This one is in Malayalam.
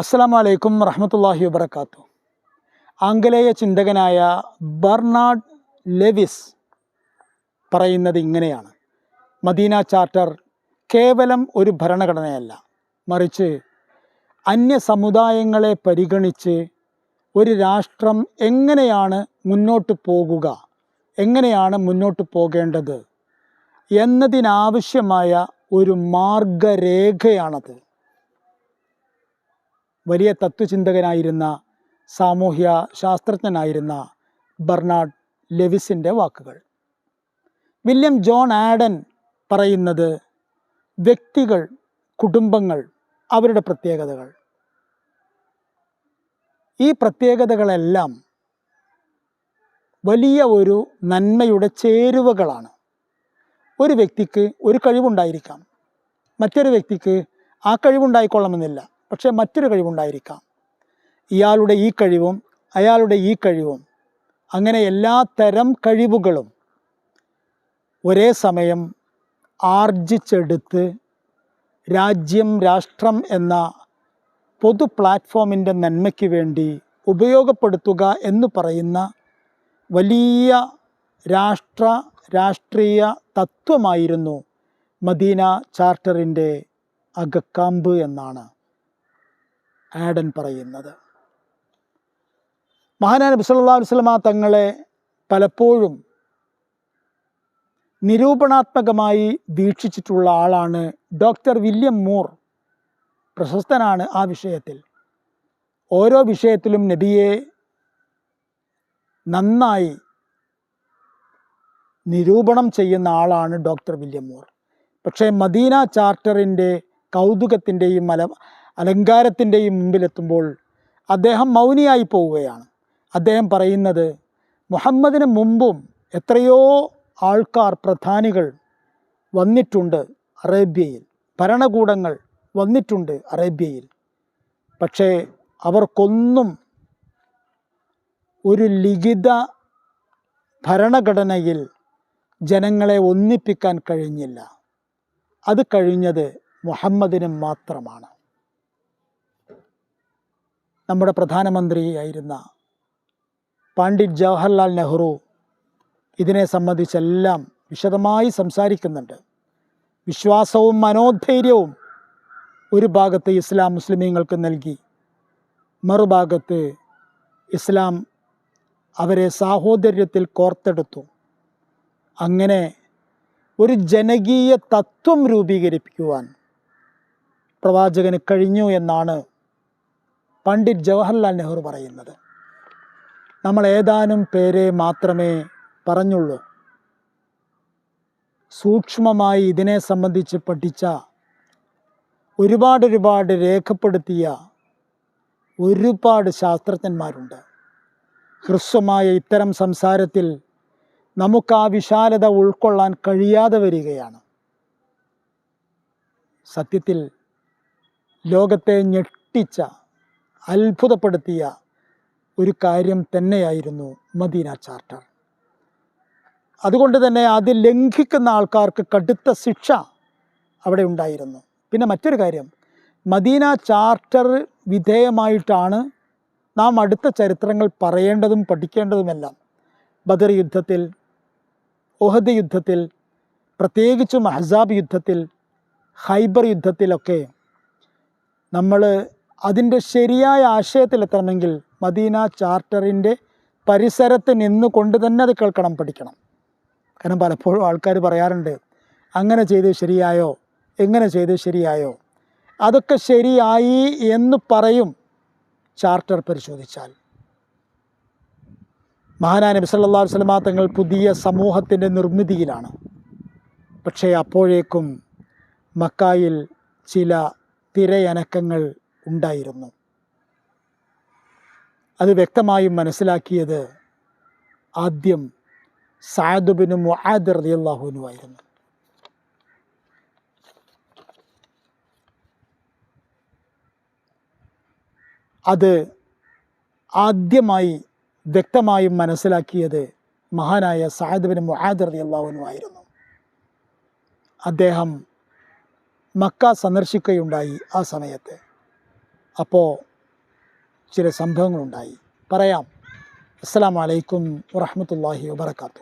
അസ്സാം വലൈക്കും വറഹമത്തല്ലാഹി വബർക്കാത്തു ആംഗലേയ ചിന്തകനായ ബർണാഡ് ലെവിസ് പറയുന്നത് ഇങ്ങനെയാണ്. മദീന ചാർട്ടർ കേവലം ഒരു ഭരണഘടനയല്ല. മറിച്ച് അന്യ സമുദായങ്ങളെ പരിഗണിച്ച് ഒരു രാഷ്ട്രം എങ്ങനെയാണ് മുന്നോട്ട് പോകുക എങ്ങനെയാണ് മുന്നോട്ട് പോകേണ്ടത് എന്നതിനാവശ്യമായ ഒരു മാർഗരേഖയാണത്. വലിയ തത്വചിന്തകനായിരുന്ന സാമൂഹ്യ ശാസ്ത്രജ്ഞനായിരുന്ന ബർണാഡ് ലെവിസിന്റെ വാക്കുകൾ. വില്യം ജോൺ ആഡൻ പറയുന്നത് വ്യക്തികൾ കുടുംബങ്ങൾ അവരുടെ പ്രത്യേകതകൾ. ഈ പ്രത്യേകതകളെല്ലാം വലിയ ഒരു നന്മയുടെ ചേരുവകളാണ്. ഒരു വ്യക്തിക്ക് ഒരു കഴിവുണ്ടായിരിക്കാം. മറ്റൊരു വ്യക്തിക്ക് ആ കഴിവുണ്ടായിക്കൊള്ളണമെന്നില്ല. പക്ഷേ മറ്റൊരു കഴിവുണ്ടായിരിക്കാം. ഇയാളുടെ ഈ കഴിവും അയാളുടെ ഈ കഴിവും അങ്ങനെ എല്ലാ തരം കഴിവുകളും ഒരേ സമയം ആർജിച്ചെടുത്ത് രാജ്യം രാഷ്ട്രം എന്ന പൊതു പ്ലാറ്റ്ഫോമിന്റെ നന്മയ്ക്ക് വേണ്ടി ഉപയോഗപ്പെടുത്തുക എന്ന് പറയുന്ന വലിയ രാഷ്ട്ര രാഷ്ട്രീയ തത്വമായിരുന്നു മദീന ചാർട്ടറിന്റെ അകക്കാമ്പ് എന്നാണ്. ആഡൻ പറയുന്നത്. മഹാനായ അലൈഹി വസല്ലമ തങ്ങളെ പലപ്പോഴും നിരൂപണാത്മകമായി വീക്ഷിച്ചിട്ടുള്ള ആളാണ് ഡോക്ടർ വില്യം മൂർ. പ്രശസ്തനാണ് ആ വിഷയത്തിൽ. ഓരോ വിഷയത്തിലും നബിയെ നന്നായി നിരൂപണം ചെയ്യുന്ന ആളാണ് ഡോക്ടർ വില്യം മൂർ. പക്ഷേ മദീന ചാർട്ടറിന്റെ കൗതുകത്തിന്റെയും അല അലങ്കാരത്തിന്റെയും മുമ്പിലെത്തുമ്പോൾ അദ്ദേഹം മൗനിയായി പോവുകയാണ്. അദ്ദേഹം പറയുന്നത് മുഹമ്മദിന് മുമ്പും എത്രയോ ആൾക്കാർ പ്രധാനികൾ വന്നിട്ടുണ്ട് അറേബ്യയിൽ. ഭരണകൂടങ്ങൾ വന്നിട്ടുണ്ട് അറേബ്യയിൽ. പക്ഷേ അവർക്കൊന്നും ഒരു ലിഖിത ഭരണഘടനയിൽ ജനങ്ങളെ ഒന്നിപ്പിക്കാൻ കഴിഞ്ഞില്ല. അത് കഴിഞ്ഞത് മുഹമ്മദിനും മാത്രമാണ്. നമ്മുടെ പ്രധാനമന്ത്രിയായിരുന്ന പണ്ഡിറ്റ് ജവഹർലാൽ നെഹ്റു ഇതിനെ സംബന്ധിച്ചെല്ലാം വിശദമായി സംസാരിക്കുന്നുണ്ട്. വിശ്വാസവും മനോധൈര്യവും ഒരു ഭാഗത്ത് ഇസ്ലാം മുസ്ലിമീങ്ങൾക്ക് നൽകി മറുഭാഗത്ത് ഇസ്ലാം അവരെ സാഹോദര്യത്തിൽ കോർത്തെടുത്തു. അങ്ങനെ ഒരു ജനകീയ തത്വം രൂപീകരിപ്പിക്കുവാൻ പ്രവാചകന് കഴിഞ്ഞു എന്നാണ് പണ്ഡിറ്റ് ജവഹർലാൽ നെഹ്റു പറയുന്നത്. നമ്മൾ ഏതാനും പേരെ മാത്രമേ പറഞ്ഞുള്ളൂ. സൂക്ഷ്മമായി ഇതിനെ സംബന്ധിച്ച് പഠിച്ച ഒരുപാട് ഒരുപാട് രേഖപ്പെടുത്തിയ ഒരുപാട് ശാസ്ത്രജ്ഞന്മാരുണ്ട്. ഹ്രസ്വമായ ഇത്തരം സംസാരത്തിൽ നമുക്ക് ആ വിശാലത ഉൾക്കൊള്ളാൻ കഴിയാതെ വരികയാണ്. സത്യത്തിൽ ലോകത്തെ ഞെട്ടിച്ച അത്ഭുതപ്പെടുത്തിയ ഒരു കാര്യം തന്നെയായിരുന്നു മദീന ചാർട്ടർ. അതുകൊണ്ട് തന്നെ അത് ലംഘിക്കുന്ന ആൾക്കാർക്ക് കടുത്ത ശിക്ഷ അവിടെ ഉണ്ടായിരുന്നു. പിന്നെ മറ്റൊരു കാര്യം മദീന ചാർട്ടർ വിധേയമായിട്ടാണ് നാം അടുത്ത ചരിത്രങ്ങൾ പറയേണ്ടതും പഠിക്കേണ്ടതുമെല്ലാം. ബദർ യുദ്ധത്തിൽ ഒഹദ് യുദ്ധത്തിൽ പ്രത്യേകിച്ചും അഹസാബ് യുദ്ധത്തിൽ ഹൈബർ യുദ്ധത്തിലൊക്കെ നമ്മൾ അതിന്റെ ശരിയായ ആശയത്തിലെത്തണമെങ്കിൽ മദീന ചാർട്ടറിന്റെ പരിസരത്ത് നിന്നുകൊണ്ട് തന്നെ അത് കേൾക്കണം പഠിക്കണം. കാരണം പലപ്പോഴും ആൾക്കാർ പറയാറുണ്ട് അങ്ങനെ ചെയ്ത് ശരിയായോ? എങ്ങനെ ചെയ്ത് ശരിയായോ? അതൊക്കെ ശരിയായി എന്ന് പറയും ചാർട്ടർ പരിശോധിച്ചാൽ. മഹാനാ നബി സല്ലല്ലാഹു അലൈഹി വസല്ലമ തങ്ങൾ പുതിയ സമൂഹത്തിന്റെ നിർമ്മിതിയിലാണ്. പക്ഷേ അപ്പോഴേക്കും മക്കായിൽ ചില തിരയനക്കങ്ങൾ ഉണ്ടായിരുന്നു. അത് വ്യക്തമായും മനസ്സിലാക്കിയത് ആദ്യം സാദുബിന് മുആദ് ആയിരുന്നു. അത് ആദ്യമായി വ്യക്തമായും മനസ്സിലാക്കിയത് മഹാനായ സാദുബിന് മുആദ് റളിയല്ലാഹുവിനു ആയിരുന്നു. അദ്ദേഹം മക്ക സന്ദർശിക്കുകയുണ്ടായി ആ സമയത്ത്. അപ്പോൾ ചില സംഭവങ്ങളുണ്ടായി. പറയാം. അസ്സാം വലൈക്കും വറഹമത്തല്ലാഹി വാത്തു